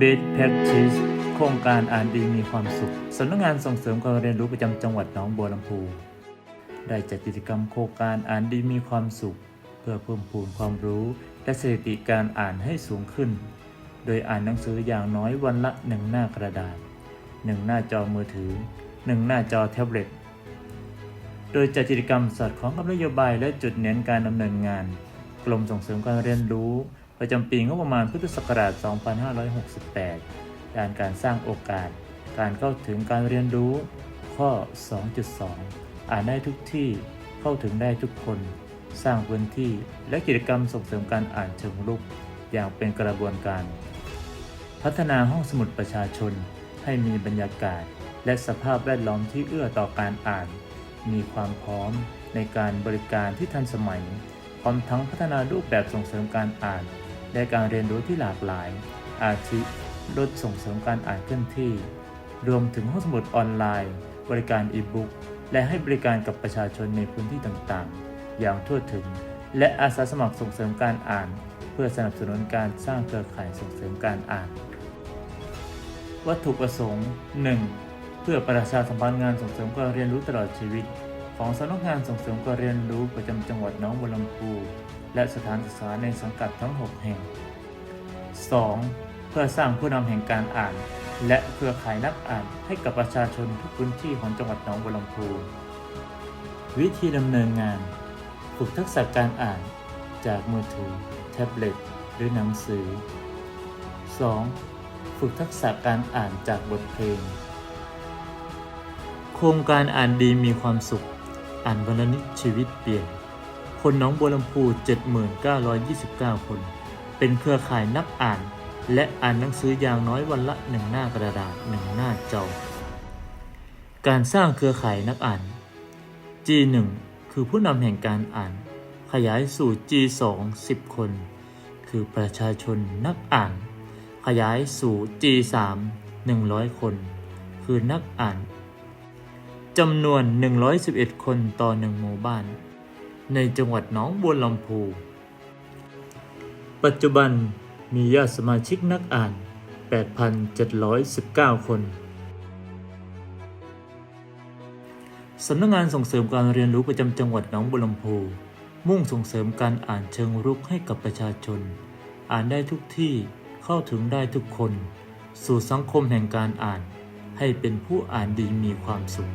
Best Practice โครงการอ่านดีมีความสุขสำนักงานส่งเสริมการเรียนรู้ประจำจังหวัดหนองบัวลำพู ได้จัดกิจกรรมโครงการอ่านดีมีความสุข เพื่อเพิ่มพูนความรู้ และสถิติการอ่านให้สูงขึ้น โดยอ่านหนังสืออย่างน้อยวันละหนึ่งหน้ากระดาษหนึ่งหน้าจอมือถือหนึ่งหน้าจอแท็บเล็ตโดยจัดกิจกรรมสอดคล้องกับนโยบายและจุดเน้นการดำเนินงาน กรมส่งเสริมการเรียนรู้ ประจำปีงบประมาณพุทธศักราช 2568 ด้านการสร้างโอกาส การเข้าถึงการเรียนรู้ ข้อ 2.2 อ่านได้ทุกที่ เข้าถึงได้ทุกคน สร้างพื้นที่ และกิจกรรมส่งเสริมการอ่านเชิงรุก อย่างเป็นกระบวนการ พัฒนาห้องสมุดประชาชน ให้มีบรรยากาศ และสภาพแวดล้อมที่เอื้อต่อการอ่าน มีความพร้อมในการบริการที่ทันสมัย พร้อมทั้งพัฒนารูปแบบส่งเสริมการอ่าน และการเรียนรู้ที่หลากหลาย อาทิลดส่งเสริมการอ่านเคลื่อนที่ รวมถึงห้องสมุดออนไลน์ บริการอีบุ๊กและให้บริการกับประชาชนในพื้นที่ต่างๆ อย่างทั่วถึง และอาสาสมัครส่งเสริมการอ่าน เพื่อสนับสนุนการสร้างเครือข่ายส่งเสริมการอ่าน วัตถุประสงค์ 1. เพื่อประชาสัมพันธ์งานส่งเสริมการเรียนรู้ตลอดชีวิต ของสำนักงานส่งเสริมการเรียนรู้ประจำจังหวัดน้องบัวลำพู และสถานศึกษาในสังกัดทั้ง 6 แห่ง 2. เพื่อสร้างผู้นำแห่งการอ่าน และเครือข่ายนักอ่านให้กับประชาชนทุกพื้นที่ของจังหวัดหนองบัวลำพู วิธีดำเนินงาน ฝึกทักษะการอ่านจากมือถือ แท็บเล็ต หรือหนังสือ 2. ฝึกทักษะการอ่านจากบทเพลง โครงการอ่านดีมีความสุข อ่านวันละนิดชีวิตเปลี่ยน คนน้องบัวลำพู 7929 คน เป็นเครือข่ายนักอ่าน และอ่านหนังสืออย่างน้อยวันละหนึ่งหน้ากระดาษหนึ่งหน้าจอ การสร้างเครือข่ายนักอ่าน G1 คือผู้นำแห่งการอ่าน ขยายสู่ G2 10 คน คือประชาชนนักอ่าน ขยายสู่ G3 100 คน คือนักอ่าน จำนวน 111 คนต่อหนึ่งหมู่บ้าน ในจังหวัดหนองบัวลำพู ปัจจุบันมียอดสมาชิกนักอ่าน 8,719 คน สำนักงานส่งเสริมการเรียนรู้ประจำจังหวัดหนองบัวลำพู มุ่งส่งเสริมการอ่านเชิงรุกให้กับประชาชน อ่านได้ทุกที่เข้าถึงได้ทุกคน สู่สังคมแห่งการอ่านให้เป็นผู้อ่านดีมีความสุข